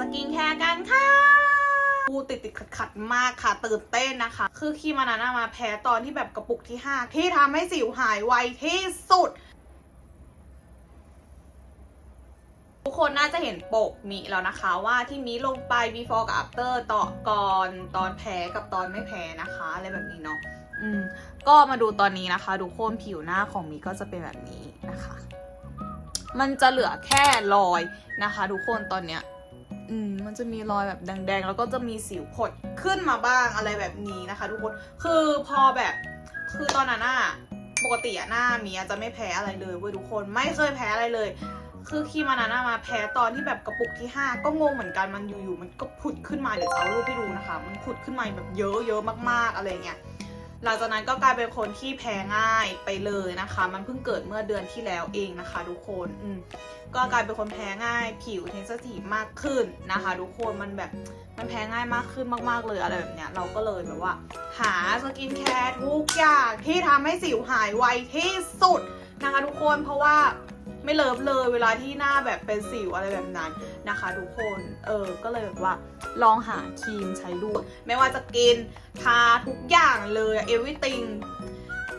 สกินแคร์กันค่ะกูติดติดขัดขัดมากค่ะ ตื่นเต้นนะคะ คือคีมานาน่ามาแพ้ตอนที่แบบกระปุกที่ 5 ที่ทำให้สิวหายไวที่สุด ทุกคนน่าจะเห็นปกนี้แล้วนะคะว่าที่มีลงไป before กับ after ต่อก่อนตอนแพ้กับตอนไม่แพ้นะคะอะไรแบบนี้เนาะอืมก็มาดูตอนนี้นะคะทุกคนผิวหน้าของมีก็จะเป็นแบบนี้นะคะ มันจะเหลือแค่รอยนะคะ ทุกคนตอนเนี้ย อืมมันจะมีรอยแบบแดงๆ แล้วก็จะมีสิวผดขึ้นมาบ้างอะไรแบบนี้นะคะ ทุกคน คือพอแบบ คือตอนนั้นอะปกติอะหน้ามีอะจะไม่แพ้อะไรเลยเว้ยทุกคน ไม่เคยแพ้อะไรเลย คือคีมานาน่ามาแพ้ตอนที่แบบกระปุกที่ 5 ก็งงเหมือนกัน มันอยู่ๆมันก็ผุดขึ้นมา เดี๋ยวจะเอารูปให้ดูนะคะ มันผุดขึ้นมาแบบเยอะๆมากๆอะไรเงี้ย หลังจากนั้นก็กลายเป็นคนที่แพ้ง่ายไปเลยนะคะ มันเพิ่งเกิดเมื่อเดือนที่แล้วเองนะคะ ทุกคนอืมก็กลายเป็นคนแพ้ง่าย ผิวเทนสทีฟมากขึ้นนะคะ ทุกคนมันแบบมันแพ้ง่ายมากขึ้นมากๆเลยอะไรแบบเนี้ยเราก็เลยแบบว่า หาสกินแคร์ทุกอย่างที่ทำให้สิวหายไวที่สุดนะคะทุกคนเพราะว่า ไม่เลิฟเลยเวลาที่หน้าแบบเป็นสิวอะไรแบบนั้นนะคะ ทุกคนเออก็เลยแบบว่าลองหาครีมใช้ดู ไม่ว่าจะกินทาทุกอย่างเลย everything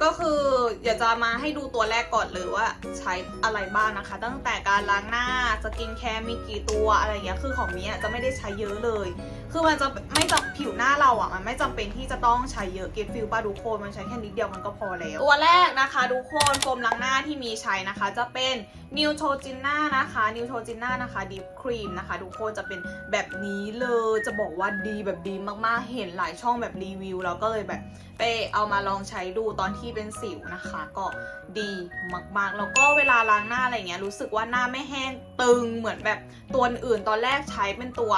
ก็คืออยากจะมาให้ดูตัวแรกก่อนเลยว่าใช้อะไรบ้างนะคะ ตั้งแต่การล้างหน้าสกินแคร์มีกี่ตัวอะไรอย่างเงี้ยคือของนี้จะไม่ได้ใช้เยอะเลย คือมันจะไม่จำผิวหน้าเราอะมันไม่จำเป็นที่จะต้องใช้เยอะเกตฟิลป้าทุกคนมันใช้แค่นิดเดียวมันก็พอแล้ว ตัวแรกนะคะทุกคนโฟมล้างหน้าที่มีใช้นะคะ จะเป็นนิวโ o จิน่านะคะนิวโ o จิน่านะคะดิฟครีมนะคะทุกคนจะเป็นแบบนี้เลยจะบอกว่าดีแบบดีมากๆเห็นหลายช่องแบบรีวิวแล้วก็เลยแบบไปเอามาลองใช้ดูตอนที่เป็นสิวนะคะ ก็ดีมากๆ แล้วก็เวลาล้างหน้าอะไรเงี้ยรู้สึกว่าหน้าไม่แห้งตึงเหมือนแบบตัวอื่นตอนแรกใช้เป็นตัว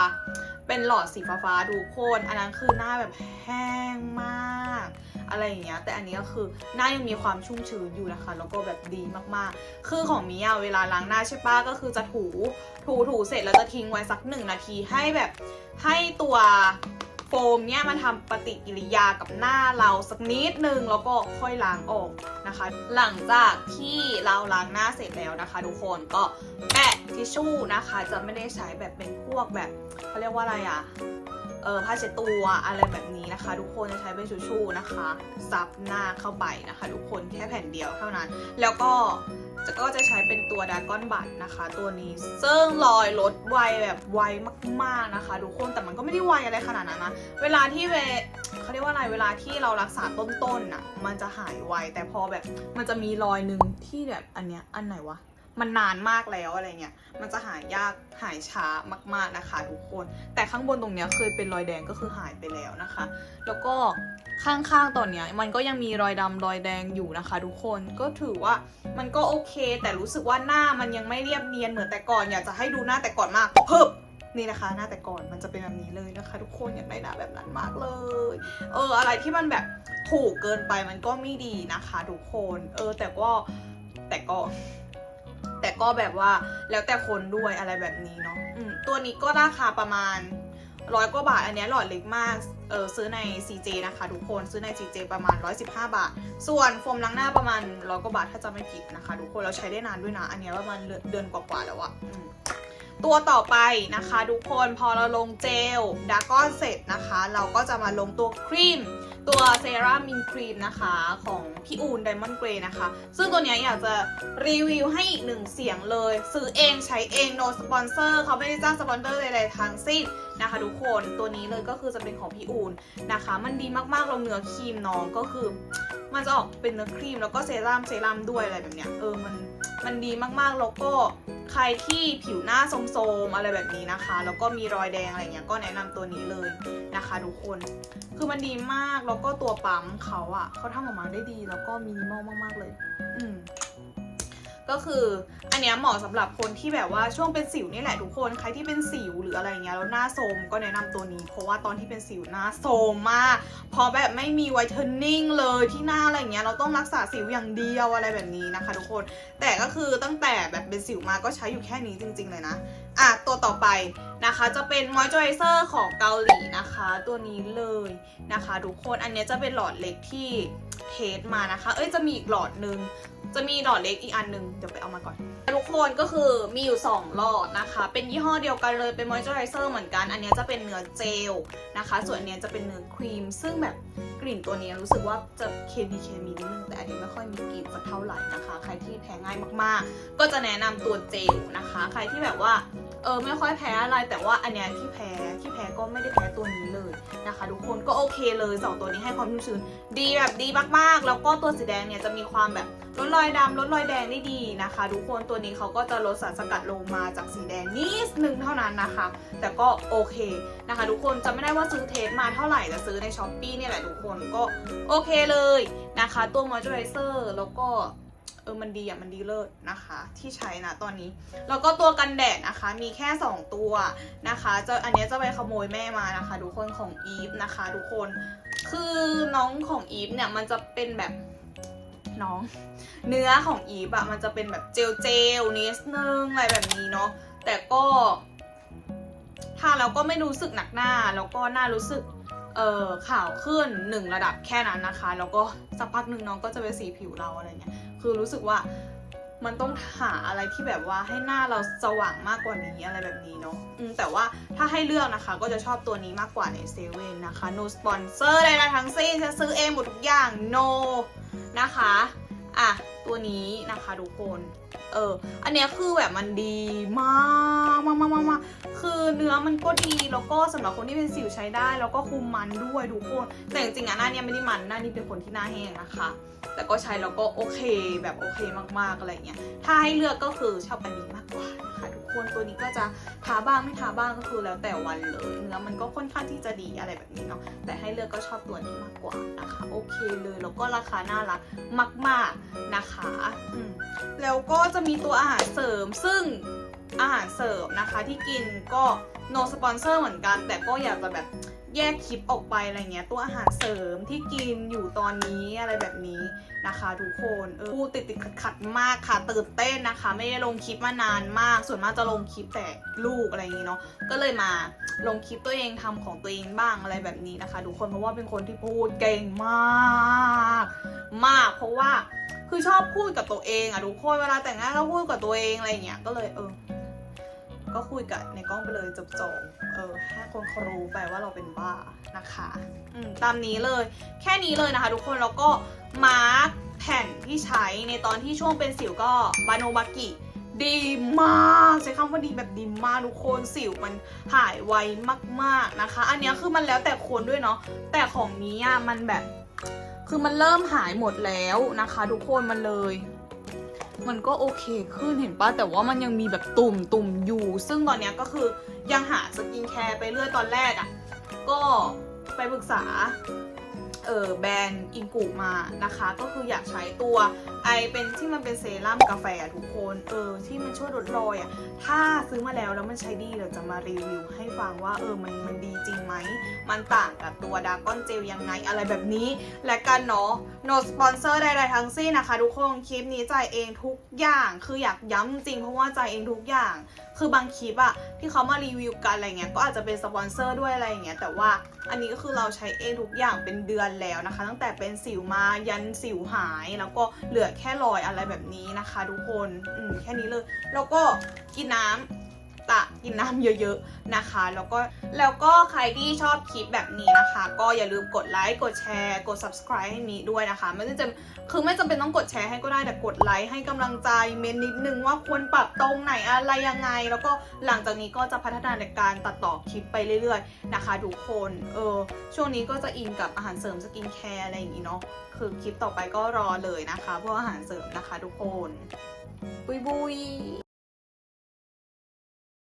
เป็นหลอดสีฟ้าดูโคนอันนั้นคือหน้าแบบแห้งมาก อะไรอย่างเงี้ยแต่อันนี้ก็คือหน้ายังมีความชุ่มชื้นอยู่นะคะ แล้วก็แบบดีมากๆ คือของมิอะเวลาล้างหน้าใช่ปะก็คือจะถูถูถูเสร็จแล้วจะทิ้งไว้สักหนึ่งนาทีให้แบบให้ตัว มเนี่ยมันทำปฏิกิริยากับหน้าเราสักนิดนึงแล้วก็ค่อยล้างออกนะคะ หลังจากที่เราล้างหน้าเสร็จแล้วนะคะ ทุกคนก็แปะทิชชู่นะคะ จะไม่ได้ใช้แบบเป็นพวกแบบเขาเรียกว่าอะไรอะ เออผ้าเช็ดตัวอะไรแบบนี้นะคะ ทุกคนจะใช้เป็นชูชูนะคะ ซับหน้าเข้าไปนะคะ ทุกคนแค่แผ่นเดียวเท่านั้น แล้วก็จะก็จะใช้เป็นตัวดากอนบัตนะคะ ตัวนี้ซึ่งรอยลดไวแบบไวมากๆนะคะทุกคนแต่มันก็ไม่ได้ไวอะไรขนาดนั้นนะเวลาที่เวเขาเรียกว่าอะไรเวลาที่เรารักษาต้นๆน่ะมันจะหายไวแต่พอแบบมันจะมีรอยหนึ่งที่แบบอันเนี้ยอันไหนวะ มันนานมากแล้วอะไรเงี้ย มันจะหายยากหายช้ามาก ๆนะคะทุกคน แต่ข้างบนตรงเนี้ยเคยเป็นรอยแดงก็คือหายไปแล้วนะคะ แล้วก็ข้างๆตอนเนี้ยมันก็ยังมีรอยดำรอยแดงอยู่นะคะ ทุกคน ก็ถือว่ามันก็โอเค แต่รู้สึกว่าหน้ามันยังไม่เรียบเนียนเหมือนแต่ก่อน อยากจะให้ดูหน้าแต่ก่อนมากเพิ่มนี่นะคะ หน้าแต่ก่อนมันจะเป็นแบบนี้เลยนะคะ ทุกคนอยากได้หน้าแบบนั้นมากเลย เออ อะไรที่มันแบบถูกเกินไปมันก็ไม่ดีนะคะ ทุกคน เออ แต่ก็แต่ก็ แต่ก็แบบว่าแล้วแต่คนด้วยอะไรแบบนี้เนาะตัวนี้ก็ราคาประมาณร้อยกว่าบาท อันนี้หลอดเล็กมาก เออซื้อใน CJ นะคะทุกคน ซื้อใน CJ ประมาณ 115 บาท ส่วนโฟมล้างหน้าประมาณร้อยกว่าบาทถ้าจำไม่ผิดนะคะทุกคน เราใช้ได้นานด้วยนะ อันนี้ประมาณเดือนเดือนกว่าๆแล้วอะ ตัวต่อไปนะคะทุกคนพอเราลงเจลดากอนเสร็จนะคะ เราก็จะมาลงตัวครีม ตัวเซรั่มมินครีมนะคะของพี่อูนไดมอนด์เกรนะคะ ซึ่งตัวเนี้ยอยากจะรีวิวให้อีกหนึ่งเสียงเลย ซื้อเองใช้เอง no sponsor เขาไม่ได้จ้างสปอนเซอร์ใดๆทั้งสิ้นนะคะทุกคนตัวนี้เลยก็คือจะเป็นของพี่อูนนะคะ มันดีมากๆลงเนื้อครีมน้องก็คือ มันจะออกเป็นเนื้อครีมแล้วก็เซรั่มเซรั่มด้วยอะไรแบบเนี้ยเออมัน มันดีมากๆ แล้วก็ใครที่ผิวหน้าโทรมๆอะไรแบบนี้นะคะ แล้วก็มีรอยแดงอะไรเงี้ยก็แนะนำตัวนี้เลยนะคะทุกคน คือมันดีมากแล้วก็ตัวปั๊มเขาอะเขาทำออกมาได้ดีแล้วก็มินิมอลมากๆเลย อืม ก็คืออันเนี้ยเหมาะสำหรับคนที่แบบว่าช่วงเป็นสิวนี่แหละทุกคนใครที่เป็นสิวหรืออะไรเงี้ยแล้วหน้าโทรมก็แนะนำตัวนี้ เพราะว่าตอนที่เป็นสิวหน้าโทรมมากพราะแบบไม่มีไวท์เทนนิ่งเลยที่หน้าอะไรเงี้ยเราต้องรักษาสิวอย่างเดียวอะไรแบบนี้นะคะทุกคน แต่ก็คือตั้งแต่แบบเป็นสิวมาก็ใช้อยู่แค่นี้จริง ๆ เลยนะอะตัวต่อไปนะคะจะเป็นมอยเจอไรเซอร์ของเกาหลีนะคะ ตัวนี้เลยนะคะทุกคนอันเนี้ยจะเป็นหลอดเล็กที่เทสมานะคะ เอ้ยจะมีอีกหลอดหนึ่ง จะมีหลอดเล็กอีกอันหนึ่งเดี๋ยวไปเอามาก่อน ทุกคนก็คือมีอยู่ 2 หลอดนะคะ เป็นยี่ห้อเดียวกันเลยเป็นมอยเจอไรเซอร์เหมือนกัน อันนี้จะเป็นเนื้อเจลนะคะ ส่วนอันนี้จะเป็นเนื้อครีม ซึ่งแบบกลิ่นตัวนี้รู้สึกว่าจะเคมีเคมีนิดนึงแต่อันนี้ไม่ค่อยมีกลิ่นสักเท่าไหร่นะคะ ใครที่แพ้ง่ายมากๆ ก็จะแนะนำตัวเจลนะคะ ใครที่แบบว่าเออไม่ค่อยแพ้อะไรแต่ว่าอันเนี้ยที่แพ้ที่แพ้ก็ไม่ได้แพ้ตัวนี้เลยนะคะ ทุกคนก็โอเคเลยสองตัวนี้ให้ความชุ่มชื้นดีแบบดีมากๆ แล้วก็ตัวสีแดงเนี่ยจะมีความแบบ ลดรอยดำลดรอยแดงได้ดีนะคะ ทุกคนตัวนี้เขาก็จะลดสารสกัดลงมาจากสีแดงนิดนึงเท่านั้นนะคะ แต่ก็โอเคนะคะ ทุกคนจะไม่ได้ว่าซื้อเทสมาเท่าไหร่แต่ซื้อในช้อปปีเนี่ยแหละทุกคนก็โอเคเลยนะคะ ตัวมอยเจอไรเซอร์แล้วก็เออ มันดีอะ มันดีเลิศนะคะ ที่ใช้นะตอนนี้ แล้วก็ตัวกันแดดนะคะ มีแค่ 2 ตัวนะคะจะอันนี้จะไปขโมยแม่มานะคะ ทุกคนของอีฟนะคะ ทุกคน คือน้องของอีฟเนี่ย มันจะเป็นแบบ น้อง เนื้อของอีบอะมันจะเป็นแบบเจลเจลนิดนึงอะไรแบบนี้เนาะแต่ก็ทาแล้วก็ไม่รู้สึกหนักหน้า แล้วก็หน้ารู้สึกเอ่อขาวขึ้นหนึ่งระดับแค่นั้นนะคะ แล้วก็สักพักหนึ่งน้องก็จะเป็นสีผิวเราอะไรเงี้ยคือรู้สึกว่า มันต้องหาอะไรที่แบบว่าให้หน้าเราสว่างมากกว่านี้อะไรแบบนี้เนาะอืมแต่ว่าถ้าให้เลือกนะคะ ก็จะชอบตัวนี้มากกว่าในเซเว่นนะคะ no sponsor ใดๆทั้งสิ้นจะซื้อเองหมดทุกอย่าง no นะคะ อะตัวนี้นะคะทุกคนเอออันเนี้ยคือแบบมันดีมากมากมากมากมาคือเนื้อมันก็ดีแล้วก็สำหรับคนที่เป็นสิวใช้ได้ แล้วก็คุมมันด้วยทุกคนแต่จริงๆอะหน้าเนี้ยไม่ได้มันหน้านี้เป็นคนที่หน้าแห้งนะคะ แต่ก็ใช้แล้วก็โอเคแบบโอเคมากๆอะไรเงี้ยถ้าให้เลือกก็คือชอบอันนี้มากกว่า คะทุกคนตัวนี้ก็จะทาบ้างไม่ทาบ้างก็คือแล้วแต่วันเลยเนื้อมันก็ค่อนข้างที่จะดีอะไรแบบนี้เนาะแต่ให้เลือกก็ชอบตัวนี้มากกว่านะคะ โอเคเลยแล้วก็ราคาน่ารักมาก ๆนะคะแล้วก็จะมีตัวอาหารเสริมซึ่งอาหารเสริมนะคะที่กินก็ no sponsor เหมือนกัน แต่ก็อยากจะแบบ แยกคลิปออกไปอะไรเงี้ย ตัวอาหารเสริมที่กินอยู่ตอนนี้อะไรแบบนี้นะคะทุกคนเออพูดติดติดขัดขดๆมากค่ะตื่นเต้นนะคะ ไม่ได้ลงคลิปมานานมาก ส่วนมากจะลงคลิปแต่ลูกอะไรอย่างนี้เนาะก็เลยมาลงคลิปตัวเองทำของตัวเองบ้างอะไรแบบนี้นะคะทุกคนเพราะว่าเป็นคนที่พูดเก่งมาก มากเพราะว่าคือชอบพูดกับตัวเองอะทุกคนเวลาแต่งหน้าก็พูดกับตัวเองอะไรอย่างเงี้ยก็เลยเออ ก็คุยกับในกล้องไปเลยจบๆเออให้คนเขารู้ไปว่าเราเป็นบ้านะคะอืมตามนี้เลย แค่นี้เลยนะคะ ทุกคนแล้วก็มาร์กแผ่นที่ใช้ในตอนที่ช่วงเป็นสิวก็บาโนบากิดีมากใช้คำว่าดีแบบดีมากทุกคนสิวมันหายไวมากๆนะคะ อันนี้คือมันแล้วแต่คนด้วยเนาะแต่ของนี้อะมันแบบ คือมันเริ่มหายหมดแล้วนะคะ ทุกคนมันเลย มันก็โอเคขึ้นเห็นปะแต่ว่ามันยังมีแบบตุ่มตุ่มอยู่ ซึ่งตอนเนี้ยก็คือยังหาสกินแคร์ไปเรื่อยตอนแรกอะ่ะ ก็ไปปรึกษาเออแบรนด์อิงกุมานะคะ ก็คืออยากใช้ตัวไอเป็นที่มันเป็นเซรั่มกาแฟทุกคนเออที่มันช่วยลดรอยอะ่ะถ้าซื้อมาแล้วแล้วมันใช้ดีเราจะมารีวิวให้ฟังว่าเออมันมันดีจริงไหม มันต่างกับตัวดากอนเจลยังไงอะไรแบบนี้และกันเนาะ no sponsor ใดๆทั้งสิ้นนะคะ ทุกคนคลิปนี้ใจเองทุกอย่างคืออยากย้ำจริงเพราะว่าใจเองทุกอย่าง คือบางคลิปอะที่เขามารีวิวกันอะไรเงี้ยก็อาจจะเป็นสปอนเซอร์ด้วยอะไรเงี้ยแต่ว่าอันนี้ก็คือเราใช้เองทุกอย่างเป็นเดือนแล้วนะคะ ตั้งแต่เป็นสิวมายันสิวหายแล้วก็เหลือแค่รอยอะไรแบบนี้นะคะ ทุกคนอืมแค่นี้เลยแล้วก็กินน้ำ ตะกินน้ำเยอะๆนะคะ แล้วก็แล้วก็ใครที่ชอบคลิปแบบนี้นะคะ ก็อย่าลืมกดไลค์กดแชร์ กด subscribe ให้มีด้วยนะคะไม่ได้จะคือไม่จำเป็นต้องกดแชร์ให้ก็ได้แต่กดไลค์ให้กำลังใจเมนนิดนึงว่าควรปรับตรงไหนอะไรยังไง แล้วก็หลังจากนี้ก็จะพัฒนาในการตัดต่อคลิปไปเรื่อยๆนะคะทุกคนเออช่วงนี้ก็จะอินกับอาหารเสริมสกินแคร์อะไรอย่างนี้เนาะคือคลิปต่อไปก็รอเลยนะคะพวกอาหารเสริมนะคะทุกคน บุยบุย